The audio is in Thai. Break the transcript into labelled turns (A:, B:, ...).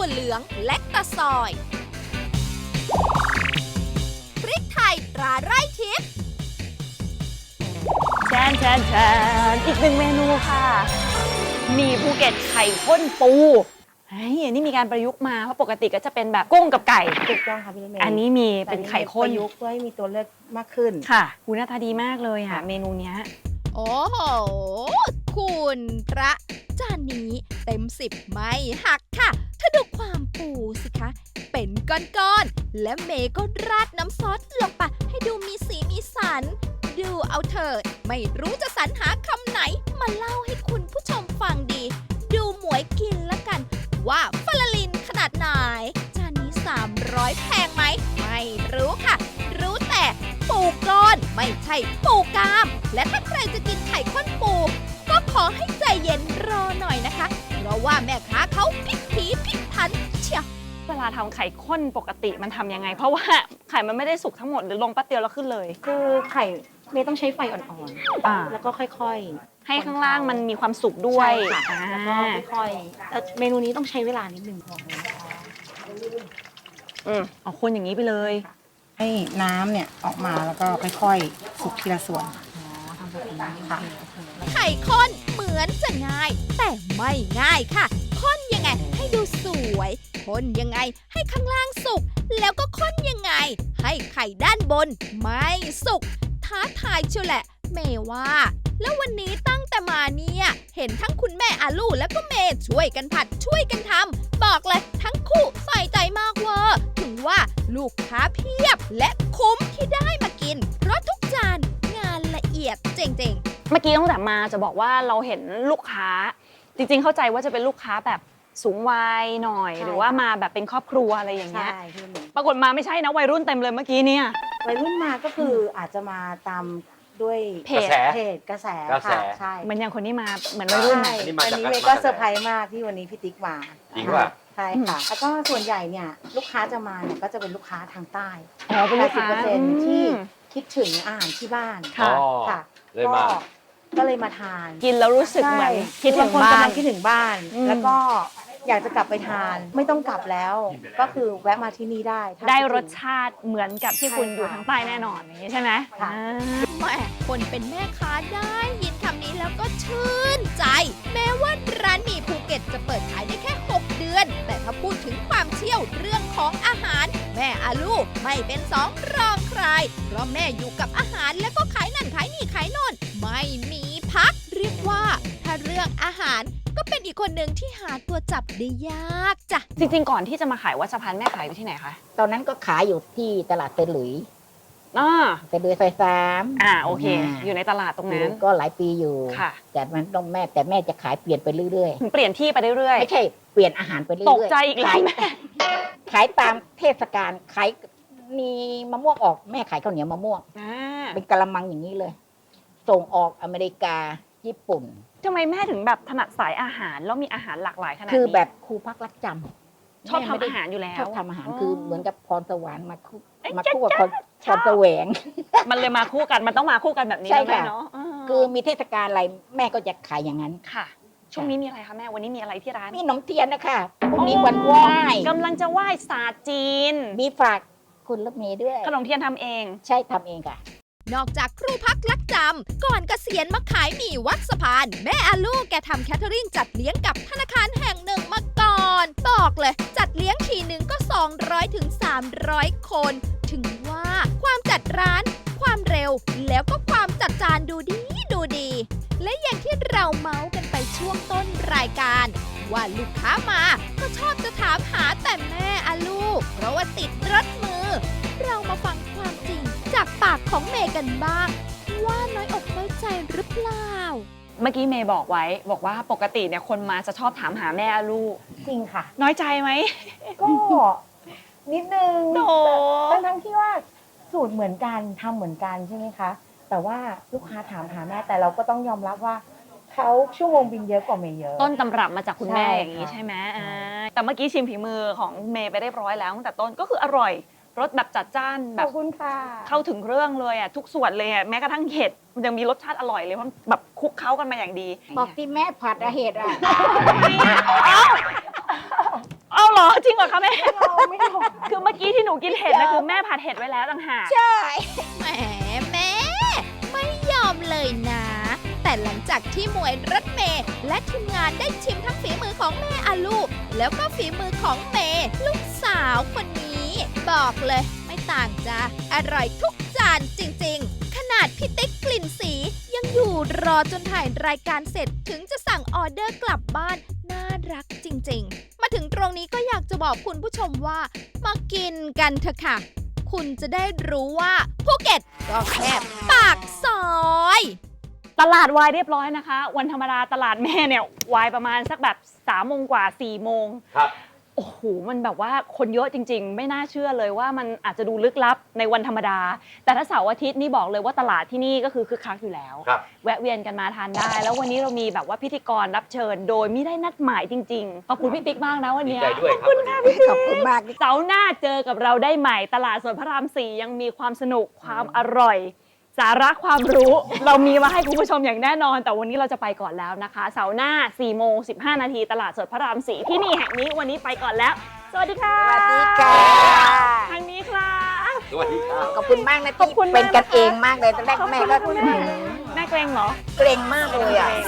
A: ถั่วเหลืองและตะซอย พริกไทยตราไร่ทิพย์
B: แชนแชนแชนอีกหนึ่งเมนูค่ะ มีภูเก็ตไข่ข้นปูเฮ้ยอันนี้มีการประยุกต์มาเพราะปกติก็จะเป็นแบบกุ้งกับไก่
C: ถูกต้องค่ะพี่รถเมย์
B: อันนี้มีเป็นไข่ข้น
C: ประยุกต์เพื่อให้มีตัวเลือกมากขึ้น
B: ค่ะหูหน้าตาดีมากเลยค่ะ เมนูเนี้ย
A: โอ้โห คุณพระ จานนี้เต็มสิบไม่หักค่ะ ถ้าดูความปูสิคะ เป็นก้อนๆ และเมย์ก็ราดน้ำซอสลงไปให้ดูมีสีมีสัน ดูเอาเถิดไม่รู้จะสรรหาคำไหน มาเล่าให้คุณผู้ชมฟังดี ดูหมวยกินละกัน ว่าฟลาลินขนาดไหน จานนี้ 300 แพงไหม ไม่รู้ค่ะ รู้แต่ปูก้อนไม่ใช่ปูกาม และถ้าใครจะกินไข่ข้นปู ขอให้ใจเย็นรอหน่อยนะคะ เพราะว่าแม่ค้าเขาพิถีพิถันเชียว
B: เวลาทำไข่ข้นปกติมันทำยังไง เพราะว่าไข่มันไม่ได้สุกทั้งหมดหรือลงแป๊บเดียวแล้วขึ้นเลย
C: คือไข่เมย์ต้องใช้ไฟอ่อน
B: อ่า
C: ๆแล้วก็ค่อยๆ
B: ให้ข้างล่างมันมีความสุกด้วย
C: ใช่ค่ะ
B: อ่า
C: แล้วก็ค่อยๆแต่เมนูนี้ต้องใช้เวลานิดนึงก่อนนะคะ
B: อืมเอาคนอย่างนี้ไปเลย
C: ให้น้ำเนี่ยออกมาแล้วก็ค่อยๆ สุกทีละส่วนอ๋อทำแบบนี้ ค่ะ
A: ไข่ข้นเหมือนจะง่าย แต่ไม่ง่ายค่ะข้นยังไงให้ดูสวยข้นยังไงให้ข้างล่างสุก แล้วก็ข้นยังไง ให้ไข่ด้านบนไม่สุก ท้าทายเชียวแหละ เมว่า แล้ววันนี้ตั้งแต่มาเนี่ย เห็นทั้งคุณแม่อาลูแล้วก็เมย์ช่วยกันผัดช่วยกันทำบอกเลยทั้งคู่ใส่ใจมากเวอร์ถึงว่าลูกค้าเพียบและคุ้มที่ได้มา เอียดเจ๋งๆ
B: เมื่อกี้ตั้งแต่มาจะบอกว่าเราเห็นลูกค้า จริงๆเข้าใจว่าจะเป็นลูกค้าแบบสูงวัยหน่อย
C: ใช่
B: หรือว่ามาแบบเป็นครอบครัวอะไรอย่างเงี้
C: ใช่
B: ย
C: พี่เมย์
B: ปรากฏมาไม่ใช่นะวัยรุ่นเต็มเลยเมื่อกี้เนี่ย
C: วัยรุ่นมาก็คืออาจจะมาตามด้วย
B: เพจ
D: กระแส
C: เพจกระแส
D: กระแส
C: ค่ะใช่
B: เหมือนอย่างคนที่มาเหมือนวัยรุ่น
C: ใช่
B: น่ะ
D: อันนี้มา
C: อัน
D: จาก
C: นี้เมย์
D: มา
C: ก็
D: จาก
C: เซอร์ไพรส์มากที่วันนี้พี่ติ๊กมา
D: จริงป่ะ
C: ใช่ค่ะแล้วก็ส่วนใหญ่เนี่ยลูกค้าจะมาเนี่ยก็จะเป็นลูกค้าทางใต้
B: อ๋อเป็นลูกค้า
C: 80%ที่
B: อืม
C: คิดถึงอาหารที่บ้าน
B: ค่ะ
D: อ๋อ
C: ค่ะ
D: เลยมา
C: ก็ก็เลยมาทาน
B: กินแล้วรู้สึกเหมือนคิดถึง
C: บางคน
B: บ้าน
C: กำลังคิดถึงบ้าน
B: อืม
C: แล้วก็อยากจะกลับไปทานไม่ต้องกลับแล้ว ก็คือแวะมาที่นี่ได้ถ้า
B: ได้
C: คิถึง
B: รสชาติเหมือนกับที่คุณ
C: ใช่
B: อยู่ทางใต้แน่นอนอย่างนี้ใช่ไหม
C: ค่ะ
B: อ่า
A: แม่คนเป็นแม่ค้าได้ยินคำนี้แล้วก็ชื่นใจ แม้ว่าร้านหมี่ภูเก็ตจะเปิดขายได้แค่ 6 เดือน แต่ถ้าพูดถึงความเชี่ยวเรื่องของอาหาร แม่อาลูไม่เป็นสองรองใคร เพราะแม่อยู่กับอาหารแล้วก็ขายนั่นขายนี่ขายโน่นไม่มีพักเรียกว่า ถ้าเรื่องอาหารก็เป็นอีกคนหนึ่งที่หาตัวจับได้ยากจ้ะ
B: จริงๆ ก่อนที่จะมาขายวัชพันธ์แม่ขายอยู่ที่ไหนคะ
E: ตอนนั้นก็ขายอยู่ที่ตลาดเตนหลุย
B: อ่า
E: เตนหลุยซอยสาม
B: อ่าโอเค
E: อ่า
B: อยู่ในตลาดตรง
E: อ
B: นั้
E: ยู่
B: น
E: ก็หลายปีอยู่
B: ค่ะ
E: แต่มันต้องแม่แต่แม่จะขายเปลี่ยนไปเรื่อย
B: ถึงเปลี่ยนที่ไปเรื่อย
E: ๆ ไม่ใช่เปลี่ยนอาหารไปเรื่อย
B: ๆ
E: ๆ
B: ตกใจอีกแล้ว
E: ขาย
B: แม่
E: ขายตามเทศกาลขายมีมะม่วงออกแม่ขายข้าวเหนียวมะม่วง
B: อ่า
E: เป็นกะละมังอย่างนี้เลย ส่งออกอเมริกาญี่ปุ่น
B: ทำไมแม่ถึงแบบถนัดสายอาหารแล้วมีอาหารหลากหลายขนาดนี้
E: คือแบบครูพักรักจำ
B: ชอบ
E: แม่
B: ทำ
E: ไม่ได้
B: อาหารอยู่แล้ว
E: ชอบทำอาหาร
B: อ๋อ
E: คือเหมือนกับพรสวรรค์มาคู่
B: เอ้ย
E: มา
B: จ๊ะ
E: คู่กับ พร
B: ช
E: พ
B: อบ
E: รแสวง
B: มันเลยมาคู่กันมันต้องมาคู่กันแบบนี้
E: ใช่
B: นะแม่
E: ค่ะ
B: เนาะา
E: คือมีเทศกาลอะไรแม่ก็จะขายอย่างนั้น
B: ค่ะ ช่วงนี้มีอะไรคะแม่วันนี้มีอะไรที่ร้าน
E: มีขนมเทียนนะคะพรุ่งนี้วันไหว้
B: กำลังจะไหว้ศาสตร์จีน
E: มีฝากคุณรถเมย์ด้วย
B: ขนมเทียนทำเอง
E: ใช่ทำเองค่ะ
A: นอกจากครูพักลักจำ ก่อนเกษียณมาขายหมี่วัดสะพาน แม่อาลูแกทำแคทเทอริงจัดเลี้ยงกับธนาคารแห่งหนึ่งมาก่อน บอกเลย จัดเลี้ยงทีหนึ่งก็ 200ถึง300 คน ถึงว่า ความจัดร้าน ความเร็ว แล้วก็ความจัดจานดูดีดูดี และอย่างที่เราเมาส์กันไปช่วงต้นรายการ ว่าลูกค้ามาก็ชอบจะถามหาแต่แม่อาลูเพราะว่าติดรถมือ เรามาฟังความจริงจากปากของเมย์กันบ้าง ว่าน้อยอกน้อยใจหรือเปล่า
B: เมื่อกี้เมย์บอกไว้ บอกว่าปกติเนี่ยคนมาจะชอบถามหาแม่ลูก
C: จริงค่ะ
B: น้อยใจไหม
C: ก็นิดนึง
B: โถ
C: ทั้งทั้งๆที่ว่า สูตรเหมือนกันทำเหมือนกันใช่ไหมคะ แต่ว่าลูกค้าถามหาแม่แต่เราก็ต้องยอมรับว่าเขาชั่วโมงบินเยอะกว่าเมย์เยอะ
B: ต้นตำรับมาจากคุณแม่
C: ใช่
B: อย่างนี้
C: ค่ะ
B: ใช่ไหม
C: ใช่
B: อ่าแต่เมื่อกี้ชิมฝีมือของเมย์ไปเรียบร้อยแล้วตั้งแต่ต้นก็คืออร่อยรสแบบจัดจ้านแบ
C: ข
B: บ
C: อบคุณค่ะ
B: เข้าถึงเครื่องเลยอะทุกส่วนเลยอะแม้กระทั่งเห็ดมันยังมีรสชาติอร่อยเลยเพราะแบบคลุกเคล้ากันมาอย่างดี
E: บอกที่แม่ผัดอะเหตุอะ
B: เอ้าเห รอจริงเหรอคะแม่
C: เราไม่เอา
B: คือเมื่อกี้ที่หนูกินเห็ดนะคือแม่ผัดเห็ดไว้แล้วต่างหาก
E: ใช่
A: แหมแม่ไม่ยอมเลยนะ แต่หลังจากที่หมวยรถเมย์และทีมงานได้ชิมทั้งฝีมือของแม่อาลูแล้วก็ฝีมือของเมย์ลูกสาวคนนี้ บอกเลยไม่ต่างจ้ะอร่อยทุกจานจริง ๆ ขนาดพี่ติ๊กกลิ่นสียังอยู่รอจนถ่ายรายการเสร็จถึงจะสั่งออเดอร์กลับบ้านน่ารักจริง ๆ มาถึงตรงนี้ก็อยาก จะบอกคุณผู้ชมว่า มากินกันเถอะค่ะ คุณจะได้รู้ว่าภูเก็ตก็แค่ปากซอย
B: ตลาดวายเรียบร้อยนะคะ วันธรรมดาตลาดแม่เนี่ยวายประมาณสักแบบ3ามโมงกว่า4ี่โมง
D: ครับ
B: โอ้โหมันแบบว่าคนเยอะจริง ๆ ไม่น่าเชื่อเลยว่ามันอาจจะดูลึกลับในวันธรรมดา แต่ถ้าเสาร์อาทิตย์นี่บอกเลยว่าตลาดที่นี่ก็คือคึกคักอยู่แล้ว
D: ครับ
B: แวะเวียนกันมาทานได้ แล้ววันนี้เรามีแบบว่าพิธีกรรับเชิญ โดยไม่ได้นัดหมายจริงๆขอบคุณพี่ติ๊กมากนะวัน
D: ดี
B: เนี้ย
D: ใจด้วยครับวันนี้
E: ขอบคุณมาก
B: เสาร์หน้าเจอกับเราได้ใหม่ ตลาดสดพระรามสี่ยังมีความสนุกความอร่อย สาระความรู้ เรามีมาให้คุณผู้ชมอย่างแน่นอน แต่วันนี้เราจะไปก่อนแล้วนะคะ เสาร์หน้า4โมง15 นาทีตลาดสดพระรามสี่ที่นี่แห่งนี้วันนี้ไปก่อนแล้ว สวัสดีค่ะ
E: สวัสดีค่ะ
B: ทางนี้ครับ
D: สวัสดีครับ
E: ขอบคุณมากนะ
B: ขอบ
E: ที่
B: คุณมาก
E: เป็นกัน
B: นะคะ
E: เองมากเลยตอนแรกแม่ก็
B: ขอบคุณแม่แม่เกรงเหรอ
E: เกรงมากเลยอะ
B: เกรง